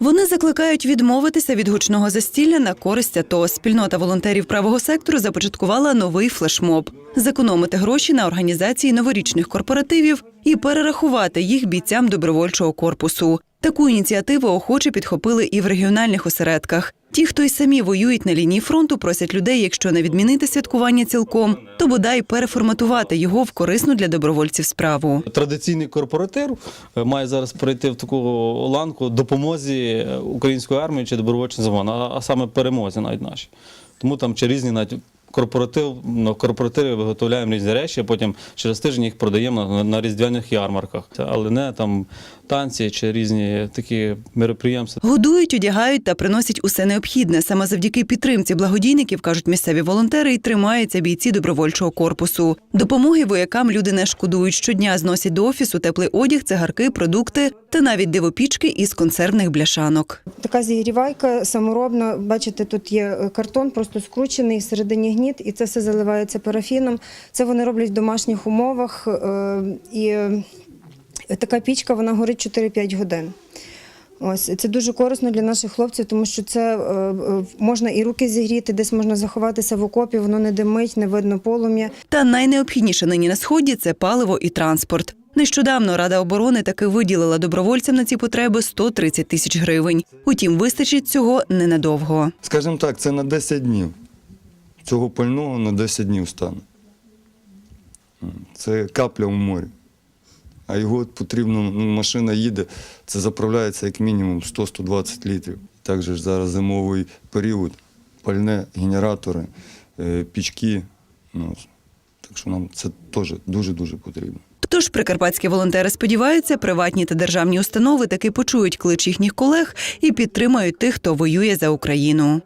Вони закликають відмовитися від гучного застілля на користь АТО. Спільнота волонтерів правого сектору започаткувала новий флешмоб зекономити гроші на організації новорічних корпоративів і перерахувати їх бійцям добровольчого корпусу. Таку ініціативу охоче підхопили і в регіональних осередках. Ті, хто й самі воюють на лінії фронту, просять людей, якщо не відмінити святкування цілком, то бодай переформатувати його в корисну для добровольців справу. Традиційний корпоратив е, має зараз перейти в таку ланку допомозі е, української армії чи добровольчим загонам, а, а саме перемозі навіть наші. Тому там чи різні навіть корпоратив, на корпоративі виготовляємо різні речі, а потім через тиждень їх продаємо на, різдвяних ярмарках. Але не там танці чи різні такі мероприємства. Годують, одягають та приносять усе необхідне. Саме завдяки підтримці благодійників, кажуть місцеві волонтери, і тримаються бійці добровольчого корпусу. Допомоги воякам люди не шкодують. Щодня зносять до офісу теплий одяг, цигарки, продукти та навіть дивопічки із консервних бляшанок. Така зігрівайка саморобна. Бачите, тут є е, картон, просто скручений, всередині гніт, і це все заливається парафіном. Це вони роблять в домашніх умовах. е, І е, така пічка вона горить 4-5 годин. Ось це дуже корисно для наших хлопців, тому що це е, можна і руки зігріти, десь можна заховатися в окопі, воно не димить, не видно полум'я. Та найнеобхідніше нині на сході це паливо і транспорт. Нещодавно Рада оборони таки виділила добровольцям на ці потреби 130 тисяч гривень. Утім, вистачить цього ненадовго. Скажімо так, це на 10 днів. Цього пального на 10 днів стане. Це капля в морі. А його потрібно, ну, машина їде, це заправляється як мінімум 100-120 літрів. Також зараз зимовий період, пальне, генератори, е, пічки. Ну, так що нам це теж дуже-дуже потрібно. Тож прикарпатські волонтери сподіваються, приватні та державні установи таки почують клич їхніх колег і підтримають тих, хто воює за Україну.